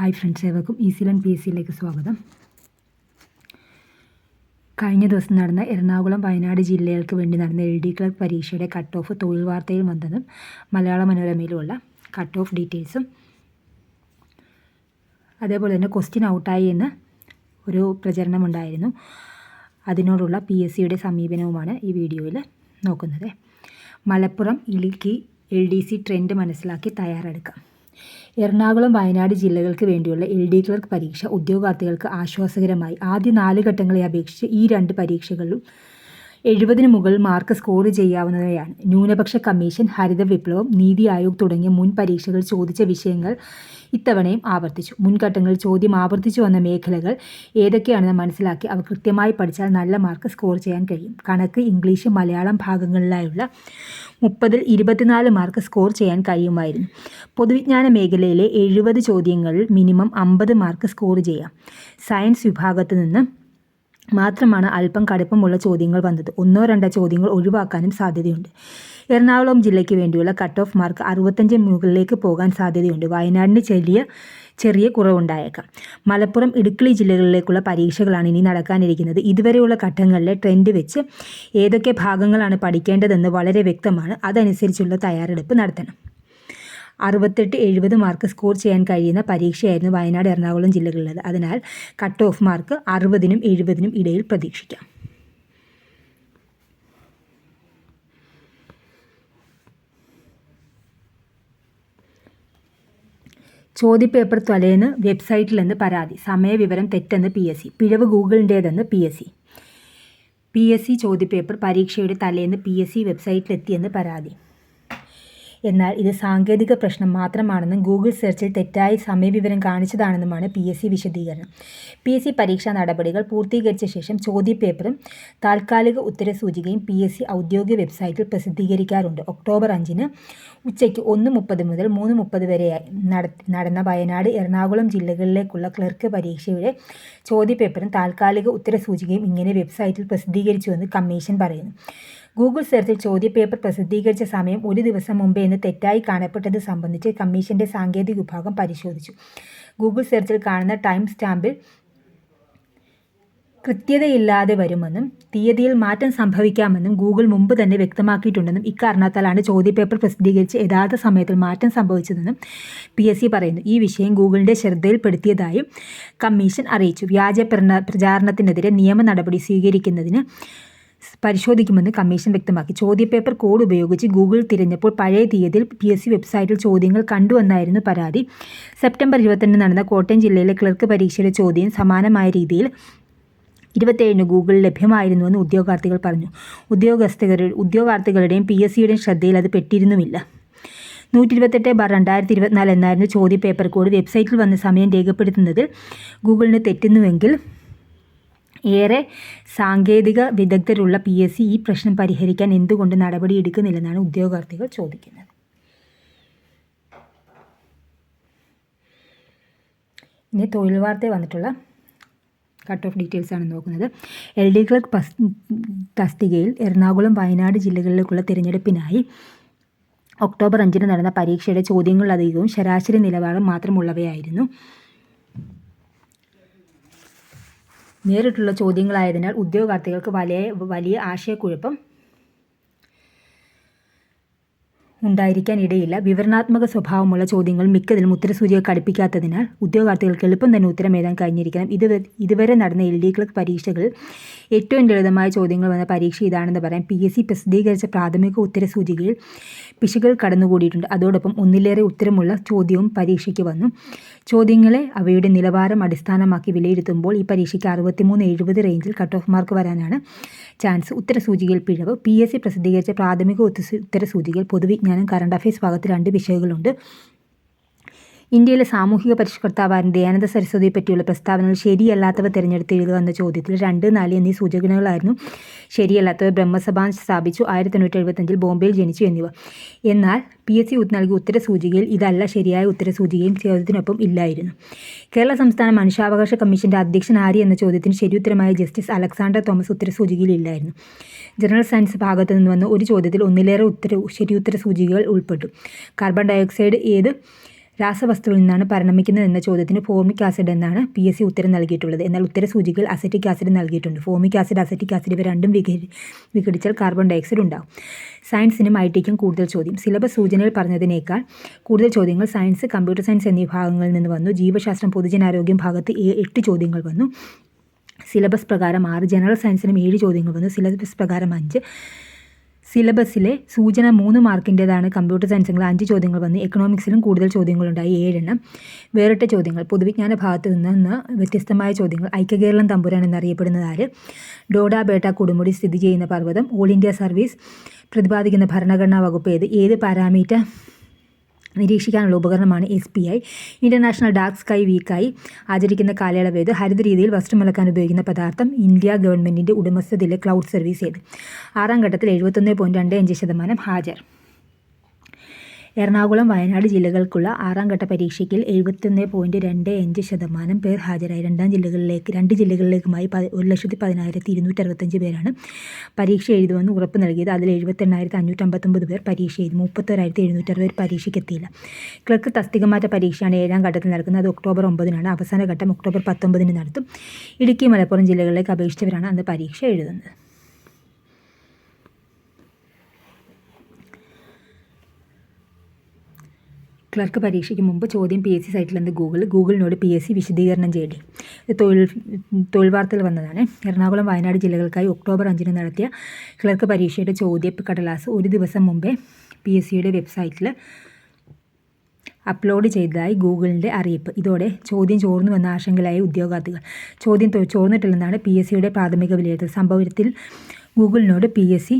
Hi friends ഏവർക്കും easy learn P S സിയിലേക്ക് സ്വാഗതം. കഴിഞ്ഞ ദിവസം നടന്ന എറണാകുളം വയനാട് ജില്ലകൾക്ക് വേണ്ടി നടന്ന എൽ ഡി ക്ലർക്ക് പരീക്ഷയുടെ കട്ട് ഓഫ് തൊഴിൽ വാർത്തയിൽ വന്നതും മലയാള മനോരമയിലുമുള്ള കട്ട് ഓഫ് ഡീറ്റെയിൽസും അതേപോലെ തന്നെ ക്വസ്റ്റ്യൻ ഔട്ടായി എന്ന് ഒരു പ്രചരണമുണ്ടായിരുന്നു. അതിനോടുള്ള പി എസ് സിയുടെ സമീപനവുമാണ് ഈ വീഡിയോയിൽ നോക്കുന്നത്. Malappuram Idukki L D C trend മനസ്സിലാക്കി തയ്യാറെടുക്കാം. എറണാകുളം വയനാട് ജില്ലകൾക്ക് വേണ്ടിയുള്ള എൽ ഡി ക്ലർക്ക് പരീക്ഷ ഉദ്യോഗാർത്ഥികൾക്ക് ആശ്വാസകരമായി. ആദ്യ നാല് ഘട്ടങ്ങളെ അപേക്ഷിച്ച് ഈ രണ്ട് പരീക്ഷകളിലും എഴുപതിന് മുകൾ മാർക്ക് സ്കോർ ചെയ്യാവുന്നവയാണ്. ന്യൂനപക്ഷ കമ്മീഷൻ ഹരിത വിപ്ലവം നീതി ആയോഗ് തുടങ്ങിയ മുൻ പരീക്ഷകൾ ചോദിച്ച വിഷയങ്ങൾ ഇത്തവണയും ആവർത്തിച്ചു. മുൻഘട്ടങ്ങൾ ചോദ്യം ആവർത്തിച്ചു വന്ന മേഖലകൾ ഏതൊക്കെയാണെന്ന് മനസ്സിലാക്കി അവ കൃത്യമായി പഠിച്ചാൽ നല്ല മാർക്ക് സ്കോർ ചെയ്യാൻ കഴിയും. കണക്ക് ഇംഗ്ലീഷ് മലയാളം ഭാഗങ്ങളിലായുള്ള മുപ്പതിൽ ഇരുപത്തിനാല് മാർക്ക് സ്കോർ ചെയ്യാൻ കഴിയുമായിരുന്നു. പൊതുവിജ്ഞാന മേഖലയിലെ എഴുപത് ചോദ്യങ്ങളിൽ മിനിമം അമ്പത് മാർക്ക് സ്കോർ ചെയ്യാം. സയൻസ് വിഭാഗത്തു നിന്ന് മാത്രമാണ് അല്പം കടുപ്പമുള്ള ചോദ്യങ്ങൾ വന്നത്. ഒന്നോ രണ്ടോ ചോദ്യങ്ങൾ ഒഴിവാക്കാനും സാധ്യതയുണ്ട്. എറണാകുളം ജില്ലയ്ക്ക് വേണ്ടിയുള്ള കട്ട് ഓഫ് മാർക്ക് അറുപത്തഞ്ച് മുകളിലേക്ക് പോകാൻ സാധ്യതയുണ്ട്. വയനാടിന് ചെറിയ ചെറിയ കുറവുണ്ടായേക്കാം. മലപ്പുറം ഇടുക്കി ജില്ലകളിലേക്കുള്ള പരീക്ഷകളാണ് ഇനി നടക്കാനിരിക്കുന്നത്. ഇതുവരെയുള്ള ഘട്ടങ്ങളിലെ ട്രെൻഡ് വെച്ച് ഏതൊക്കെ ഭാഗങ്ങളാണ് പഠിക്കേണ്ടതെന്ന് വളരെ വ്യക്തമാണ്. അതനുസരിച്ചുള്ള തയ്യാറെടുപ്പ് നടത്തണം. അറുപത്തെട്ട് എഴുപത് മാർക്ക് സ്കോർ ചെയ്യാൻ കഴിയുന്ന പരീക്ഷയായിരുന്നു വയനാട് എറണാകുളം ജില്ലകളിലുള്ളത്. അതിനാൽ കട്ട് ഓഫ് മാർക്ക് അറുപതിനും എഴുപതിനും ഇടയിൽ പ്രതീക്ഷിക്കാം. ചോദ്യപേപ്പർ തലേന്ന് വെബ്സൈറ്റിൽ നിന്ന് പരാതി. സമയവിവരം തെറ്റെന്ന് പി എസ് സി. പിഴവ് ഗൂഗിളിന്റേതെന്ന് P S C. P S C ചോദ്യപേപ്പർ പരീക്ഷയുടെ തലേന്ന് പി എസ് സി വെബ്സൈറ്റിലെത്തിയെന്ന് പരാതി. എന്നാൽ ഇത് സാങ്കേതിക പ്രശ്നം മാത്രമാണെന്നും ഗൂഗിൾ സെർച്ചിൽ തെറ്റായി സമയവിവരം കാണിച്ചതാണെന്നുമാണ് പി എസ് സി വിശദീകരണം. പി എസ് സി പരീക്ഷാ നടപടികൾ പൂർത്തീകരിച്ച ശേഷം ചോദ്യപേപ്പറും താൽക്കാലിക ഉത്തരസൂചികയും പി എസ് സി ഔദ്യോഗിക വെബ്സൈറ്റിൽ പ്രസിദ്ധീകരിക്കാറുണ്ട്. ഒക്ടോബർ അഞ്ചിന് ഉച്ചയ്ക്ക് ഒന്ന് മുപ്പത് മുതൽ മൂന്ന് മുപ്പത് വരെ നടന്ന വയനാട് എറണാകുളം ജില്ലകളിലേക്കുള്ള ക്ലർക്ക് പരീക്ഷയുടെ ചോദ്യപേപ്പറും താൽക്കാലിക ഉത്തരസൂചികയും ഇങ്ങനെ വെബ്സൈറ്റിൽ പ്രസിദ്ധീകരിച്ചുവെന്ന് കമ്മീഷൻ പറയുന്നു. ഗൂഗിൾ സെർച്ചിൽ ചോദ്യപേപ്പർ പ്രസിദ്ധീകരിച്ച സമയം ഒരു ദിവസം മുമ്പേ എന്ന് തെറ്റായി കാണപ്പെട്ടത് സംബന്ധിച്ച് കമ്മീഷന്റെ സാങ്കേതിക വിഭാഗം പരിശോധിച്ചു. ഗൂഗിൾ സെർച്ചിൽ കാണുന്ന ടൈം സ്റ്റാമ്പിൽ കൃത്യതയില്ലാതെ വരുമെന്നും തീയതിയിൽ മാറ്റം സംഭവിക്കാമെന്നും ഗൂഗിൾ മുമ്പ് തന്നെ വ്യക്തമാക്കിയിട്ടുണ്ടെന്നും ഇക്കാരണത്താലാണ് ചോദ്യപേപ്പർ പ്രസിദ്ധീകരിച്ച് യഥാർത്ഥ സമയത്തിൽ മാറ്റം സംഭവിച്ചതെന്നും പി എസ് സി പറയുന്നു. ഈ വിഷയം ഗൂഗിളിന്റെ ശ്രദ്ധയിൽപ്പെടുത്തിയതായും കമ്മീഷൻ അറിയിച്ചു. വ്യാജ പ്രചാരണത്തിനെതിരെ നിയമ നടപടി സ്വീകരിക്കുന്നതിന് പരിശോധിക്കുമെന്ന് കമ്മീഷൻ വ്യക്തമാക്കി. ചോദ്യപേപ്പർ കോഡ് ഉപയോഗിച്ച് ഗൂഗിൾ തിരഞ്ഞപ്പോൾ പഴയ തീയതിയിൽ പി എസ് സി വെബ്സൈറ്റിൽ ചോദ്യങ്ങൾ കണ്ടുവന്നായിരുന്നു പരാതി. സെപ്റ്റംബർ ഇരുപത്തിരണ്ട് നടന്ന കോട്ടയം ജില്ലയിലെ ക്ലർക്ക് പരീക്ഷയുടെ ചോദ്യം സമാനമായ രീതിയിൽ ഇരുപത്തേഴിന് ഗൂഗിൾ ലഭ്യമായിരുന്നുവെന്ന് ഉദ്യോഗാർത്ഥികൾ പറഞ്ഞു. ഉദ്യോഗസ്ഥരുടെ ഉദ്യോഗാർത്ഥികളുടെയും പി എസ് സിയുടെയും ശ്രദ്ധയിൽ അത് പെട്ടിരുന്നുമില്ല. നൂറ്റി ഇരുപത്തെട്ട് ബാർ രണ്ടായിരത്തി ഇരുപത്തിനാല് എന്നായിരുന്നു ചോദ്യപേപ്പർ കോഡ്. വെബ്സൈറ്റിൽ വന്ന സമയം രേഖപ്പെടുത്തുന്നതിൽ ഗൂഗിളിന് തെറ്റുന്നുവെങ്കിൽ ഏറെ സാങ്കേതിക വിദഗ്ധരുള്ള പി എസ് സി ഈ പ്രശ്നം പരിഹരിക്കാൻ എന്തുകൊണ്ട് നടപടിയെടുക്കുന്നില്ലെന്നാണ് ഉദ്യോഗാർത്ഥികൾ ചോദിക്കുന്നത്. ഇനി തൊഴിൽ വാർത്ത വന്നിട്ടുള്ള കട്ട് ഓഫ് ഡീറ്റെയിൽസ് ആണ് നോക്കുന്നത്. എൽ ഡി ക്ലർക്ക് തസ്തികയിൽ എറണാകുളം വയനാട് ജില്ലകളിലേക്കുള്ള തിരഞ്ഞെടുപ്പിനായി ഒക്ടോബർ അഞ്ചിന് നടന്ന പരീക്ഷയുടെ ചോദ്യങ്ങളിലധികവും ശരാശരി നിലവാരം മാത്രമുള്ളവയായിരുന്നു. നേരിട്ടുള്ള ചോദ്യങ്ങളായതിനാൽ ഉദ്യോഗാർത്ഥികൾക്ക് വലിയ വലിയ ആശയക്കുഴപ്പം ഉണ്ടായിരിക്കാൻ ഇടയില്ല വിവരണാത്മക സ്വഭാവമുള്ള ചോദ്യങ്ങൾ മിക്കതിലും ഉത്തരസൂചിക കടുപ്പിക്കാത്തതിനാൽ ഉദ്യോഗാർത്ഥികൾക്ക് എളുപ്പം തന്നെ ഉത്തരം എഴുതാൻ കഴിഞ്ഞിരിക്കണം. ഇത് ഇതുവരെ നടന്ന എൽ ഡി ക്ലർക്ക് പരീക്ഷകളിൽ ഏറ്റവും ലളിതമായ ചോദ്യങ്ങൾ വന്ന പരീക്ഷ ഇതാണെന്ന് പറയാം. പി എസ് സി പ്രസിദ്ധീകരിച്ച പ്രാഥമിക ഉത്തരസൂചികയിൽ പിശുകൾ കടന്നുകൂടിയിട്ടുണ്ട്. അതോടൊപ്പം ഒന്നിലേറെ ഉത്തരമുള്ള ചോദ്യവും പരീക്ഷയ്ക്ക് വന്നു. ചോദ്യങ്ങളെ അവയുടെ നിലവാരം അടിസ്ഥാനമാക്കി വിലയിരുത്തുമ്പോൾ ഈ പരീക്ഷയ്ക്ക് അറുപത്തിമൂന്ന് എഴുപത് റേഞ്ചിൽ കട്ട് ഓഫ് മാർക്ക് വരാനാണ് ചാൻസ് ഉത്തരസൂചികയിൽ പിഴവ്. പി എസ് സി പ്രസിദ്ധീകരിച്ച പ്രാഥമിക ഉത്തരസൂചികയിൽ പൊതുവിജ്ഞാനം കറണ്ട് അഫയേഴ്സ് ഭാഗത്ത് രണ്ട് വിഷയങ്ങളുണ്ട്. ഇന്ത്യയിലെ സാമൂഹിക പരിഷ്കർത്താവായ ദയാനന്ദ സരസ്വതിയെ പറ്റിയുള്ള പ്രസ്താവനകൾ ശരിയല്ലാത്തവ തിരഞ്ഞെടുത്ത് എഴുതുക എന്ന ചോദ്യത്തിൽ രണ്ട് നാല് എന്നീ സൂചകങ്ങളായിരുന്നു ശരിയല്ലാത്തവ ബ്രഹ്മസഭ സ്ഥാപിച്ചു ആയിരത്തി തൊണ്ണൂറ്റി എഴുപത്തഞ്ചിൽ ബോംബെയിൽ ജനിച്ചു എന്നിവ. എന്നാൽ പി. എസ്. സി. നൽകിയ ഉത്തരസൂചികയിൽ ഇതല്ല ശരിയായ ഉത്തര സൂചികയും ചോദ്യത്തിനൊപ്പം ഇല്ലായിരുന്നു. കേരള സംസ്ഥാന മനുഷ്യാവകാശ കമ്മീഷന്റെ അധ്യക്ഷൻ ആര് എന്ന ചോദ്യത്തിന് ശരിയുത്തരമായ ജസ്റ്റിസ് അലക്സാണ്ടർ തോമസ് ഉത്തരസൂചികയിൽ ഇല്ലായിരുന്നു. ജനറൽ സയൻസ് ഭാഗത്തു നിന്ന് വന്ന ഒരു ചോദ്യത്തിൽ ഒന്നിലേറെ ഉത്തര ശരിയുത്തര സൂചികകൾ ഉൾപ്പെട്ടു. കാർബൺ ഡയോക്സൈഡ് ഏത് രാസവസ്തുവിൽ നിന്നാണ് പരിണമിക്കുന്നത് എന്ന ചോദ്യത്തിന് ഫോമിക് ആസിഡ് എന്നാണ് പി എസ് സി ഉത്തരം നൽകിയിട്ടുള്ളത്. എന്നാൽ ഉത്തര സൂചികയിൽ അസറ്റിക് ആസിഡ് നൽകിയിട്ടുണ്ട്. ഫോമിക് ആസിഡ് അസറ്റിക് ആസിഡ് ഇവ രണ്ടും വിഘടി വിഘടിച്ചാൽ കാർബൺ ഡയോക്സൈഡ് ഉണ്ടാകും സയൻസിനും ഐ ടിക്കും കൂടുതൽ ചോദ്യം. സിലബസ് സൂചനയിൽ പറഞ്ഞതിനേക്കാൾ കൂടുതൽ ചോദ്യങ്ങൾ സയൻസ് കമ്പ്യൂട്ടർ സയൻസ് എന്നീ ഭാഗങ്ങളിൽ നിന്ന് വന്നു. ജീവശാസ്ത്രം പൊതുജനാരോഗ്യം ഭാഗത്ത് എട്ട് ചോദ്യങ്ങൾ വന്നു. സിലബസ് പ്രകാരം ആറ് ജനറൽ സയൻസിനും ഏഴ് ചോദ്യങ്ങൾ വന്നു. സിലബസ് പ്രകാരം അഞ്ച്. സിലബസിലെ സൂചന മൂന്ന് മാർക്കിന്റേതാണ് കമ്പ്യൂട്ടർ സയൻസിൽ അഞ്ച് ചോദ്യങ്ങൾ വന്നു എക്കണോമിക്സിലും കൂടുതൽ ചോദ്യങ്ങളുണ്ടായി. ഏഴെണ്ണം വേറിട്ട ചോദ്യങ്ങൾ. പൊതുവിജ്ഞാന ഭാഗത്ത് നിന്ന് വ്യത്യസ്തമായ ചോദ്യങ്ങൾ. ഐക്യകേരളം തമ്പുരാൻ എന്നറിയപ്പെടുന്നത് ആര്? ഡോഡാ ബേട്ട കൊടുമുടി സ്ഥിതി ചെയ്യുന്ന പർവതം. ഓൾ ഇന്ത്യ സർവീസ് പ്രതിപാദിക്കുന്ന ഭരണഘടനാ വകുപ്പ് ഏത്? ഏത് പാരാമീറ്റർ? നിരീക്ഷിക്കാനുള്ള ഉപകരണമാണ് S P I international dark sky വീക്കായി ആചരിക്കുന്ന കാലയളവ് ഏത് ഹരിത രീതിയിൽ വസ്ത്രമലക്കാൻ ഉപയോഗിക്കുന്ന പദാർത്ഥം ഇന്ത്യ ഗവൺമെന്റിന്റെ ഉടമസ്ഥതയിലെ ക്ലൗഡ് സർവീസ് ചെയ്ത് ആറാം ഘട്ടത്തിൽ എഴുപത്തൊന്ന് പോയിന്റ് രണ്ട് അഞ്ച് ശതമാനം ഹാജർ. എറണാകുളം വയനാട് ജില്ലകൾക്കുള്ള ആറാം ഘട്ട പരീക്ഷയ്ക്ക് എഴുപത്തൊന്ന് പോയിന്റ് രണ്ട് അഞ്ച് ശതമാനം പേർ ഹാജരായി. രണ്ടാം ജില്ലകളിലേക്ക് രണ്ട് ജില്ലകളിലേക്കുമായി ഒരു ലക്ഷത്തി പതിനായിരത്തി ഇരുന്നൂറ്റി അറുപത്തഞ്ച് പേരാണ് പരീക്ഷ എഴുതുമെന്ന് ഉറപ്പ് നൽകിയത്. അതിൽ എഴുപത്തെണ്ണായിരത്തി അഞ്ഞൂറ്റമ്പത്തൊമ്പത് പേർ പരീക്ഷ എഴുതി മുപ്പത്തൊരായിരത്തി എഴുന്നൂറ്ററുപത് പേർ പരീക്ഷയ്ക്ക് എത്തിയില്ല ക്ലർക്ക് തസ്തികമാറ്റ പരീക്ഷയാണ് ഏഴാം ഘട്ടത്തിൽ നടക്കുന്നത്. അത് ഒക്ടോബർ ഒമ്പതിനാണ്. അവസാന ഘട്ടം ഒക്ടോബർ പത്തൊമ്പതിന് നടത്തും. ഇടുക്കി മലപ്പുറം ജില്ലകളിലേക്ക് അപേക്ഷിച്ചവരാണ് അന്ന് പരീക്ഷ എഴുതുന്നത്. ക്ലർക്ക് പരീക്ഷയ്ക്ക് മുമ്പ് ചോദ്യം പി എസ് സി സൈറ്റിൽ നിന്ന് ഗൂഗിൾ? ഗൂഗിളിനോട് പി എസ് സി വിശദീകരണം ചെയ്യേണ്ടി ഇത് തൊഴിൽ തൊഴിൽ വാർത്തയിൽ വന്നതാണ്. എറണാകുളം വയനാട് ജില്ലകൾക്കായി ഒക്ടോബർ അഞ്ചിന് നടത്തിയ ക്ലർക്ക് പരീക്ഷയുടെ ചോദ്യ കടലാസ് ഒരു ദിവസം മുമ്പേ പി എസ് സിയുടെ വെബ്സൈറ്റിൽ അപ്ലോഡ് ചെയ്തതായി ഗൂഗിളിന്റെ അറിയിപ്പ്. ഇതോടെ ചോദ്യം ചോർന്നുവെന്ന ആശങ്കയിലായ ഉദ്യോഗാർത്ഥികൾ. ചോദ്യം ചോർന്നിട്ടില്ലെന്നാണ് പി എസ് സിയുടെ പ്രാഥമിക വിലയിരുത്തൽ. സംഭവത്തിൽ ഗൂഗിളിനോട് പി എസ് സി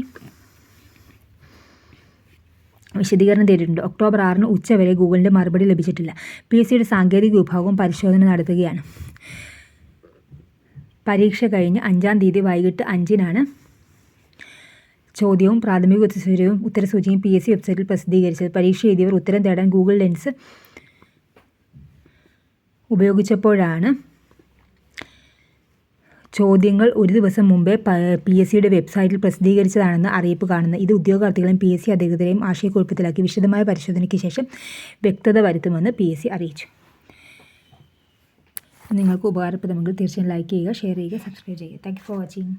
വിശദീകരണം തേടിയിട്ടുണ്ട്. ഒക്ടോബർ ആറിന് ഉച്ചവരെ ഗൂഗിളിന്റെ മറുപടി ലഭിച്ചിട്ടില്ല. പി എസ് സിയുടെ സാങ്കേതിക വിഭാഗവും പരിശോധന നടത്തുകയാണ്. പരീക്ഷ കഴിഞ്ഞ് അഞ്ചാം തീയതി വൈകിട്ട് അഞ്ചിനാണ് ചോദ്യവും പ്രാഥമിക ഉത്തരവും ഉത്തരസൂചിയും പി എസ് സി വെബ്സൈറ്റിൽ പ്രസിദ്ധീകരിച്ചത്. പരീക്ഷ എഴുതിയവർ ഉത്തരം തേടാൻ ഗൂഗിൾ ലെൻസ് ഉപയോഗിച്ചപ്പോഴാണ് ചോദ്യങ്ങൾ ഒരു ദിവസം മുമ്പേ പി എസ് സിയുടെ വെബ്സൈറ്റിൽ പ്രസിദ്ധീകരിച്ചതാണെന്ന് അറിയിപ്പ് കാണുന്നത് ഇത് ഉദ്യോഗാർത്ഥികളെയും പി എസ് സി അധികൃതരെയും ആശയക്കുഴപ്പത്തിലാക്കി. വിശദമായ പരിശോധനയ്ക്ക് ശേഷം വ്യക്തത വരുത്തുമെന്ന് പി എസ് സി അറിയിച്ചു. നിങ്ങൾക്ക് ഉപകാരപ്രദമെങ്കിൽ തീർച്ചയായും ലൈക്ക് ചെയ്യുക ഷെയർ ചെയ്യുക സബ്സ്ക്രൈബ് ചെയ്യുക. Thank for watching